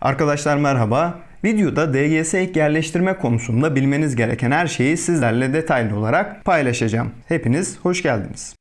Arkadaşlar merhaba. Videoda DGS ek yerleştirme konusunda bilmeniz gereken her şeyi sizlerle detaylı olarak paylaşacağım. Hepiniz hoş geldiniz.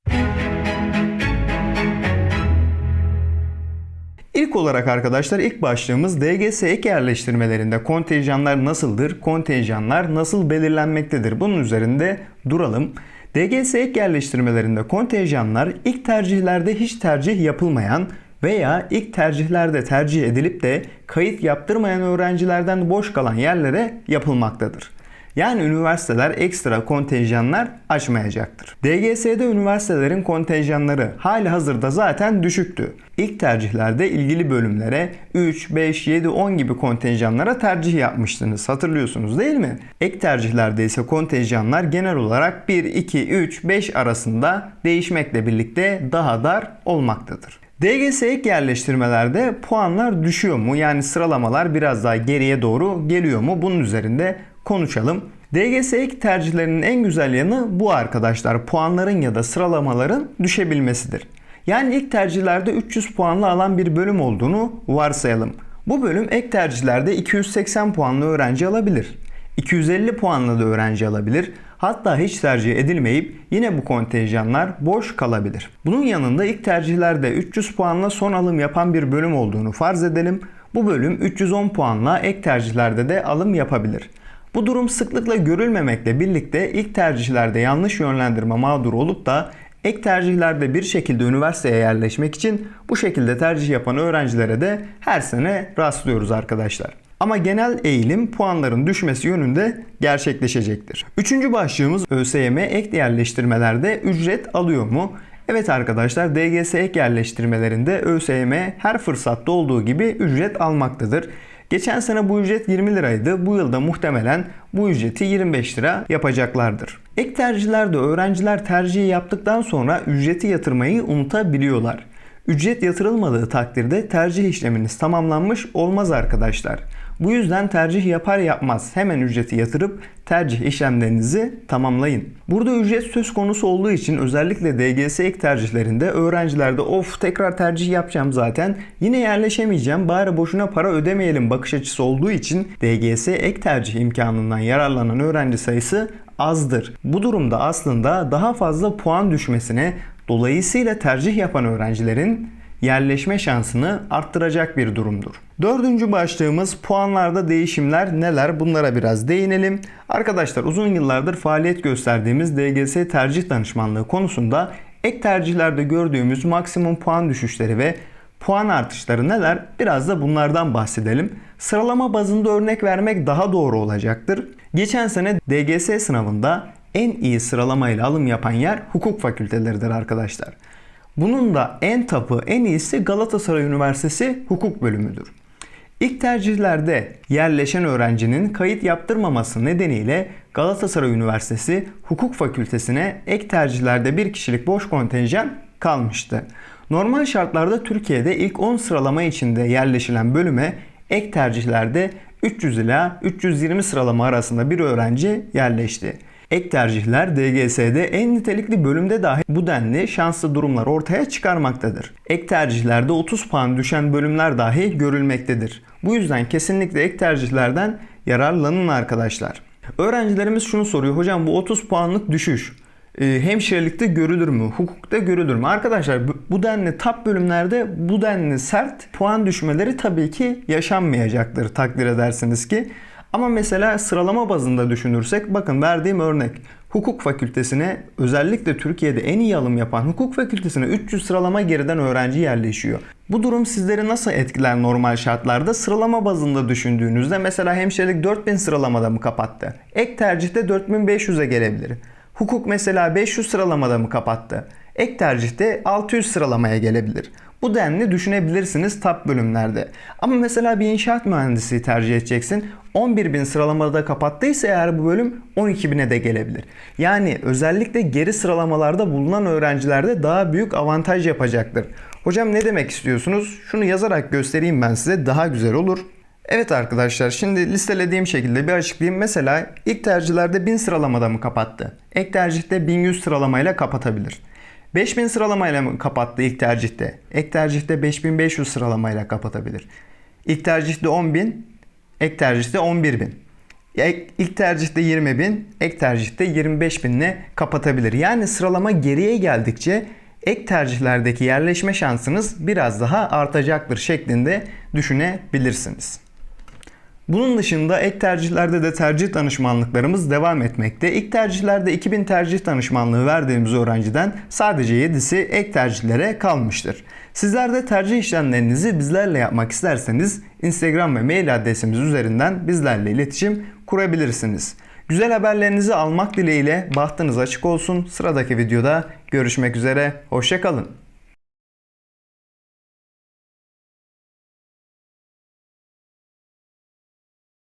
İlk olarak arkadaşlar ilk başlığımız DGS ek yerleştirmelerinde kontenjanlar nasıldır? Kontenjanlar nasıl belirlenmektedir? Bunun üzerinde duralım. DGS ek yerleştirmelerinde kontenjanlar ilk tercihlerde hiç tercih yapılmayan veya ilk tercihlerde tercih edilip de kayıt yaptırmayan öğrencilerden boş kalan yerlere yapılmaktadır. Yani üniversiteler ekstra kontenjanlar açmayacaktır. DGS'de üniversitelerin kontenjanları hali hazırda zaten düşüktü. İlk tercihlerde ilgili bölümlere 3, 5, 7, 10 gibi kontenjanlara tercih yapmıştınız. Hatırlıyorsunuz değil mi? Ek tercihlerde ise kontenjanlar genel olarak 1, 2, 3, 5 arasında değişmekle birlikte daha dar olmaktadır. DGS ek yerleştirmelerde puanlar düşüyor mu? Yani sıralamalar biraz daha geriye doğru geliyor mu? Bunun üzerinde konuşalım. DGS ek tercihlerinin en güzel yanı bu arkadaşlar. Puanların ya da sıralamaların düşebilmesidir. Yani ilk tercihlerde 300 puanla alan bir bölüm olduğunu varsayalım. Bu bölüm ek tercihlerde 280 puanlı öğrenci alabilir. 250 puanla da öğrenci alabilir. Hatta hiç tercih edilmeyip yine bu kontenjanlar boş kalabilir. Bunun yanında ilk tercihlerde 300 puanla son alım yapan bir bölüm olduğunu farz edelim. Bu bölüm 310 puanla ek tercihlerde de alım yapabilir. Bu durum sıklıkla görülmemekle birlikte ilk tercihlerde yanlış yönlendirme mağduru olup da ek tercihlerde bir şekilde üniversiteye yerleşmek için bu şekilde tercih yapan öğrencilere de her sene rastlıyoruz arkadaşlar. Ama genel eğilim puanların düşmesi yönünde gerçekleşecektir. Üçüncü başlığımız ÖSYM ek yerleştirmelerde ücret alıyor mu? Evet arkadaşlar DGS ek yerleştirmelerinde ÖSYM her fırsatta olduğu gibi ücret almaktadır. Geçen sene bu ücret 20 liraydı. Bu yılda muhtemelen bu ücreti 25 lira yapacaklardır. Ek tercihlerde öğrenciler tercihi yaptıktan sonra ücreti yatırmayı unutabiliyorlar. Ücret yatırılmadığı takdirde tercih işleminiz tamamlanmış olmaz arkadaşlar. Bu yüzden tercih yapar yapmaz hemen ücreti yatırıp tercih işlemlerinizi tamamlayın. Burada ücret söz konusu olduğu için özellikle DGS ek tercihlerinde öğrencilerde of tekrar tercih yapacağım zaten yine yerleşemeyeceğim bari boşuna para ödemeyelim bakış açısı olduğu için DGS ek tercih imkanından yararlanan öğrenci sayısı azdır. Bu durumda aslında daha fazla puan düşmesine dolayısıyla tercih yapan öğrencilerin yerleşme şansını arttıracak bir durumdur. Dördüncü başlığımız puanlarda değişimler neler bunlara biraz değinelim. Arkadaşlar uzun yıllardır faaliyet gösterdiğimiz DGS tercih danışmanlığı konusunda ek tercihlerde gördüğümüz maksimum puan düşüşleri ve puan artışları neler? Biraz da bunlardan bahsedelim. Sıralama bazında örnek vermek daha doğru olacaktır. Geçen sene DGS sınavında en iyi sıralamayla alım yapan yer hukuk fakülteleridir arkadaşlar. Bunun da en tapı, en iyisi Galatasaray Üniversitesi hukuk bölümüdür. İlk tercihlerde yerleşen öğrencinin kayıt yaptırmaması nedeniyle Galatasaray Üniversitesi Hukuk Fakültesine ek tercihlerde bir kişilik boş kontenjan kalmıştı. Normal şartlarda Türkiye'de ilk 10 sıralama içinde yerleşilen bölüme ek tercihlerde 300 ila 320 sıralama arasında bir öğrenci yerleşti. Ek tercihler DGS'de en nitelikli bölümde dahi bu denli şanslı durumlar ortaya çıkarmaktadır. Ek tercihlerde 30 puan düşen bölümler dahi görülmektedir. Bu yüzden kesinlikle ek tercihlerden yararlanın arkadaşlar. Öğrencilerimiz şunu soruyor. Hocam bu 30 puanlık düşüş e, hemşirelikte görülür mü? Hukukta görülür mü? Arkadaşlar bu denli tap bölümlerde bu denli sert puan düşmeleri tabii ki yaşanmayacaktır takdir edersiniz ki. Ama mesela sıralama bazında düşünürsek bakın verdiğim örnek hukuk fakültesine özellikle Türkiye'de en iyi alım yapan hukuk fakültesine 300 sıralama geriden öğrenci yerleşiyor. Bu durum sizleri nasıl etkiler normal şartlarda? Sıralama bazında düşündüğünüzde mesela hemşirelik 4000 sıralamada mı kapattı? Ek tercihte 4500'e gelebilir. Hukuk mesela 500 sıralamada mı kapattı? Ek tercihte 600 sıralamaya gelebilir. Bu denli düşünebilirsiniz tap bölümlerde. Ama mesela bir inşaat mühendisi tercih edeceksin. 11.000 sıralamada kapattıysa eğer bu bölüm 12.000'e de gelebilir. Yani özellikle geri sıralamalarda bulunan öğrencilerde daha büyük avantaj yapacaktır. Hocam ne demek istiyorsunuz? Şunu yazarak göstereyim ben size daha güzel olur. Evet arkadaşlar şimdi listelediğim şekilde bir açıklayayım. Mesela ilk tercihlerde 1000 sıralamada mı kapattı? Ek tercihte 1100 sıralamayla kapatabilir. 5000 sıralamayla kapattı ilk tercihte? Ek tercihte 5500 sıralamayla kapatabilir. İlk tercihte 10.000, ek tercihte 11.000. Ek- İlk tercihte 20.000, ek tercihte 25.000 ile kapatabilir. Yani sıralama geriye geldikçe ek tercihlerdeki yerleşme şansınız biraz daha artacaktır şeklinde düşünebilirsiniz. Bunun dışında ek tercihlerde de tercih danışmanlıklarımız devam etmekte. İlk tercihlerde 2000 tercih danışmanlığı verdiğimiz öğrenciden sadece 7'si ek tercihlere kalmıştır. Sizler de tercih işlemlerinizi bizlerle yapmak isterseniz Instagram ve mail adresimiz üzerinden bizlerle iletişim kurabilirsiniz. Güzel haberlerinizi almak dileğiyle bahtınız açık olsun. Sıradaki videoda görüşmek üzere. Hoşçakalın.